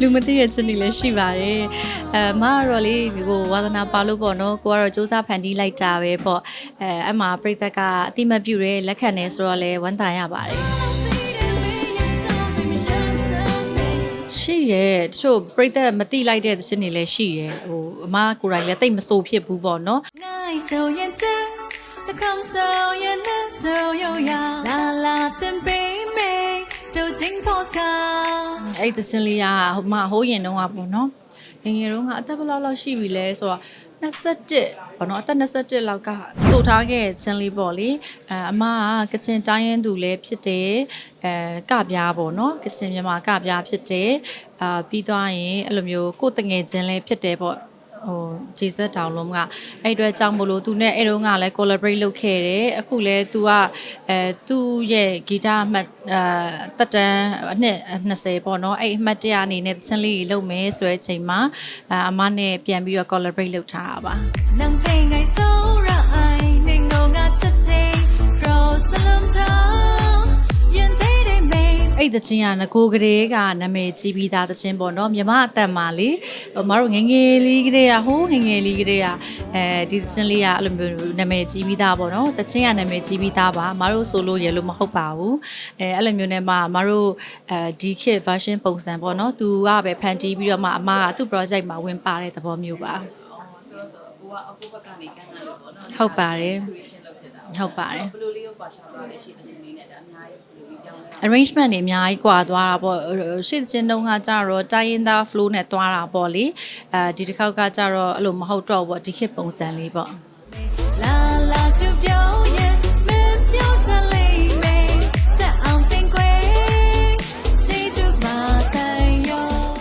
လူမသိတဲ့ချစ်နေလည်းရှိပါတယ်အဲမကတော့လေဒီကိုဝါသနာပါလို့ပေါ့နော်ကိုကတော့စူးစမ်းဖန်တီးလိုက်တာပဲပေါ့အဲအမှပြိသက်ကအတိမတ်ပြုတယ်လက်ခံတယ်ဆိုတော့လေဝမ်းသာရပါတယ်ရှိရဲ့တချို့ပြိသက်မတိလိုက်တဲ့သင်းတွေလည်းရှိရဲ့ဟိုအမကိုယ်တိုင်လည်းတိတ်မဆိုးဖြစ်ဘူးပေါ့နော်လာလာတင်ပေးမေတို့ချင်းပေါ့စကား အဲ့ဒီသင်းလေးကဟိုမှဟိုးရင်တုန်းကပေါ့နော်ငယ်ငယ်တုန်းကအသက်ဘယ်လောက်လောက်ရှိပြီလဲဆိုတော့21ပေါ့နော်အသက်21လောက်ကစိုးထားခဲ့တဲ့သင်းလေးပေါ့လေအဲအမကကချင်တိုင်းရင်းသူလည်းဖြစ်တယ်အဲကပြားပေါ့နော်ကချင်မြန်မာကပြားဖြစ်တယ်အာပြီးသွားရင်အဲ့လိုမျိုးကိုယ်တငယ်ချင်းလည်းဖြစ်တယ်ပေါ့ ဟိုဂျေဇက်တောင်လုံးကအဲ့အတွက်ကြောင့်မလို့သူနဲ့အဲ့တုန်းကလည်း collaborate လုပ်ခဲ့တယ်အခုလဲ तू ကအဲသူ့ရဲ့ဂီတအမှတ်အာတက်တန်းအနှစ်20ပေါ့နော်အဲ့အမှတ်တရအနေနဲ့သင်းလေးကြီးလုပ်မယ်ဆိုတဲ့အချိန်မှာအာအမနဲ့ပြန်ပြီးတော့ collaborate လုပ်ထားတာပါ အဲ့တချင်းကငကိုကလေးကနာမည်ကြီးပြီးသားတချင်းပေါ့နော်မြမအတန်မာလေးဟိုမတို့ငယ်ငယ်လေးကလေးကဟိုးငယ်ငယ်လေးကလေးကအဲဒီတချင်းလေးကအဲ့လိုမျိုးနာမည်ကြီးပြီးသားပေါ့နော်တချင်းကနာမည်ကြီးပြီးသားပါမတို့ဆိုလို့ရလို့မဟုတ်ပါဘူးအဲအဲ့လိုမျိုးနဲ့မှမတို့အဲဒီခေတ် version ပုံစံပေါ့နော်သူကပဲဖန်တီးပြီးတော့မှအမကသူ့ project မှာဝင်ပါတဲ့သဘောမျိုးပါဆိုတော့ဆို ကိုကအကူဘက်ကနေကမ်းလှမ်းလို့ပေါ့နော်ဟုတ်ပါတယ် creation လုပ်ဖြစ်တာဟုတ်ပါတယ်ဘယ်လိုလေးကိုပါချသွားလဲရှိတဲ့ချင်းလေးနဲ့ဒါအများကြီးဘယ်လိုလေးပြောင်းလဲ arrangement တွေအများကြီးကွာသွားတာပေါ့ရှေ့ချင်းတုန်းကကြတော့တိုင်းရင်းသား flow နဲ့သွားတာပေါ့လေအဲဒီတစ်ခေါက်ကကြတော့အဲ့လိုမဟုတ်တော့ဘူးပေါ့ဒီခေတ်ပုံစံလေးပေါ့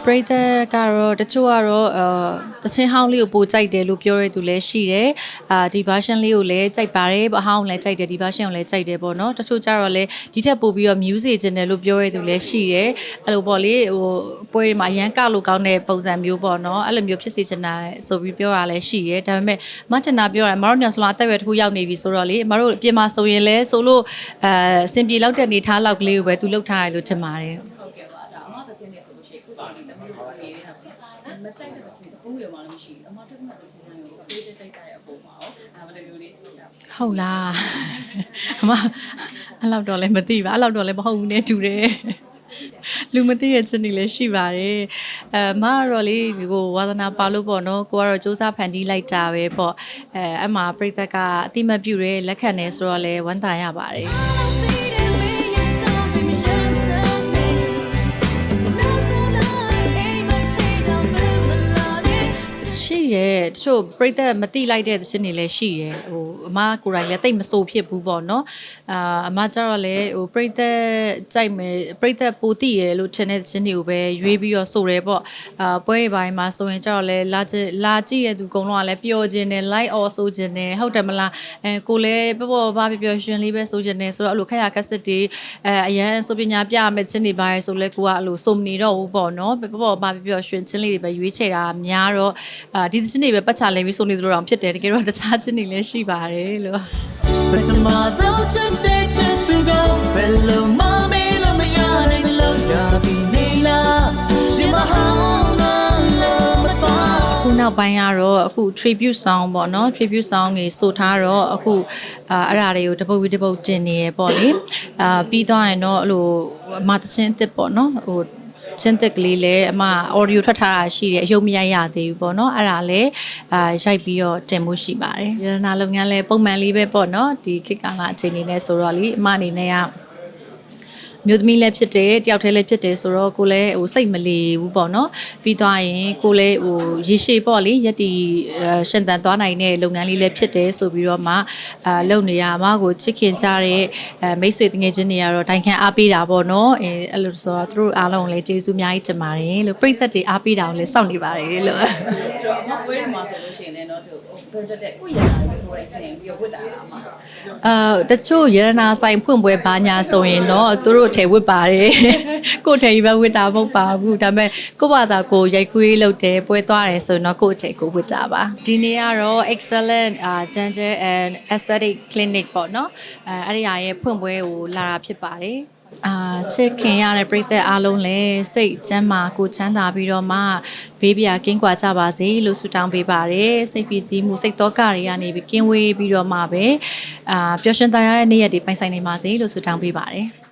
ပရိသတ်ကတော့တချို့ကတော့အဲတချင်းဟောင်းလေးကိုပိုကြိုက်တယ်လို့ပြောရတဲ့သူလည်းရှိတယ်အာဒီ version လေးကိုလည်းကြိုက်ပါတယ်အဟောင်းလည်းကြိုက်တယ်ဒီ version ကိုလည်းကြိုက်တယ်ပေါ့နော်တချို့ကြတော့လည်းဒီထက်ပိုပြီးတော့ music ကျင်တယ်လို့ပြောရတဲ့သူလည်းရှိတယ်အဲ့လိုပေါ့လေဟိုပွဲတွေမှာအရန်ကလို့ကောင်းတဲ့ပုံစံမျိုးပေါ့နော်အဲ့လိုမျိုးဖြစ်စေချင်တာဆိုပြီးပြောတာလည်းရှိတယ်ဒါပေမဲ့မတနာပြောတာမတို့ညဆလာအသက်အရွယ်တစ်ခုရောက်နေပြီဆိုတော့လေမတို့အပြင်မှာဆိုရင်လည်းဆိုလို့အဲစင်ပြေလောက်တဲ့အနေထားလောက်ကလေးကိုပဲသူလုပ်ထားတယ်လို့ထင်ပါတယ် ကြိုက်တဲ့သချင်းတစ်ခုရောမှလည်းမရှိဘူးအမတက်မှသချင်းတိုင်းကိုပေးတဲ့ကြိုက်ကြတဲ့အပေါ်မှာရောဒါမှလည်းမျိုးလေးဟုတ်လားအမအဲ့လောက်တော့လည်းမသိပါအဲ့လောက်တော့လည်းမဟုတ်ဘူးနဲ့တူတယ်လူမသိတဲ့ချစ်နေလည်းရှိပါတယ်အဲအမကတော့လေဒီကိုဝါသနာပါလို့ပေါ့နော်ကိုကတော့စူးစမ်းဖန်တီးလိုက်တာပဲပေါ့အဲအမှပြိသက်ကအတိမတ်ပြုရဲလက်ခံနေဆိုတော့လဲဝမ်းသာရပါတယ် ရှိရဲတချို့ပြိသက်မတိလိုက်တဲ့သင်းတွေလည်းရှိရဲဟိုအမကိုယ်တိုင်လည်းတိတ်မဆိုးဖြစ်ဘူးပေါ့နော်အာအမကျတော့လည်းဟိုပြိသက်ကြိုက်မယ်ပြိသက်ပိုတိရဲလို့ထင်တဲ့သင်းတွေကိုပဲရွေးပြီးတော့ဆိုရဲပေါ့အာပွဲတွေပိုင်းမှာဆိုရင်ကျတော့လည်းလာကြည့်လာကြည့်ရသူအကုန်လုံးကလည်းပျော်ခြင်းနဲ့ light or ဆိုခြင်းနဲ့ဟုတ်တယ်မလားအဲကိုလည်းပေါ့ပေါ့ဘာပျော်ပျော်ရွှင်လေးပဲဆိုခြင်းနဲ့ဆိုတော့အဲ့လိုခက်ရကက်ဆက်တွေအဲအရန်ဆိုပညာပြမဲ့ခြင်းတွေပါရဲဆိုလဲကိုကအဲ့လိုစုံမနေတော့ဘူးပေါ့နော်ပေါ့ပေါ့ဘာပျော်ပျော်ရွှင်ခြင်းလေးတွေပဲရွေးချယ်တာများတော့အာဒီသင်းတွေပဲပတ်ချလဲပြီးစုံနေသလိုတောင်ဖြစ်တယ်တကယ်တော့တခြားခြင်းတွေလည်းရှိပါတယ်လို့ပထမဆုံးချက်တဲ့ချက်သူကဘယ်လိုမှမေးလို့မရနိုင်လို့ရပြီနေလားရှင်မဟောင်းလားလို့မသွားအခုနောက်ပိုင်းကတော့အခု tribute song ပေါ့နော် tribute song တွေဆိုထားတော့အခုအာအဲ့ဒါတွေကိုတပုတ်ပြီးတပုတ်တင်နေရပေါ့လေအာပြီးသွားရင်တော့အဲ့လိုအမတချင်းအစ်စ်ပေါ့နော်ဟို ချင်းသက်ကလေးလည်းအမ audio ထွက်ထားတာရှိတယ်အယုံမရိုက်ရသေးဘူးပေါ့နော်အဲ့ဒါလည်းအာရိုက်ပြီးတော့တင်မှုရှိပါတယ်ရတနာလုပ်ငန်းလည်းပုံမှန်လေးပဲပေါ့နော်ဒီခေတ်ကာလအချိန်လေးနဲ့ဆိုတော့လေအမအနေနဲ့က မျိုးသမီးလည်းဖြစ်တယ်တယောက်တည်းလည်းဖြစ်တယ်ဆိုတော့ကိုလည်းဟိုစိတ်မလီဘူးပေါ့နော်ပြီးသွားရင်ကိုလည်းဟိုရေရှည်ပေါ့လေရက်တီအဲရှင်သန်သွားနိုင်တဲ့လုပ်ငန်းလေးလည်းဖြစ်တယ်ဆိုပြီးတော့မှအာလုပ်နေရအမကိုချစ်ခင်ကြတဲ့အဲမိတ်ဆွေတငယ်ချင်းတွေကတော့တိုင်ခံအားပေးတာပေါ့နော်အဲအဲ့လိုဆိုတော့သူတို့အားလုံးကိုလည်းကျေးဇူးအများကြီးတင်ပါတယ်လို့ပြိသက်တွေအားပေးတာကိုလည်းစောင့်နေပါတယ်လို့ဆိုတော့အမပွဲတွေမှာဆိုလို့ရှိရင်လည်းတော့သူဘယ်တက်တဲ့ကိုရတာလေးကိုယ်တိုင်ဆင်ပြီးတော့ဝတ်တာအမအာတချို့ရတနာဆိုင်ဖွင့်ပွဲဘာညာဆိုရင်တော့သူတို့ထဲဝစ်ပါတယ်ကိုယ်ထဲကြီးပဲဝစ်တာမဟုတ်ပါဘူးဒါပေမဲ့ကိုယ့်ဘာသာကိုယ်ရိုက်ခွေးလုပ်တယ်ပွဲသွားတယ်ဆိုရင်တော့ကိုယ့်ထဲကိုယ်ဝစ်တာပါဒီနေ့ကတော့ excellent uh, dental and aesthetic clinic ပေါ့နော်အဲအဲ့ဒီဟာရဲ့ဖွင့်ပွဲကိုလာတာဖြစ်ပါတယ်အာချစ်ခင်ရတဲ့ပြည်သက်အားလုံးလည်းစိတ်ချမ်းမာကိုယ်ချမ်းသာပြီးတော့မှဘေးပြာကင်းကွာကြပါစေလို့ဆုတောင်းပေးပါတယ်စိတ်ပီစီမှုစိတ်တော့ကတွေကနေပြီးကင်းဝေးပြီးတော့မှပဲအာပျော်ရွှင်သားရတဲ့နေ့ရက်တွေပိုင်ဆိုင်နေပါစေလို့ဆုတောင်းပေးပါတယ်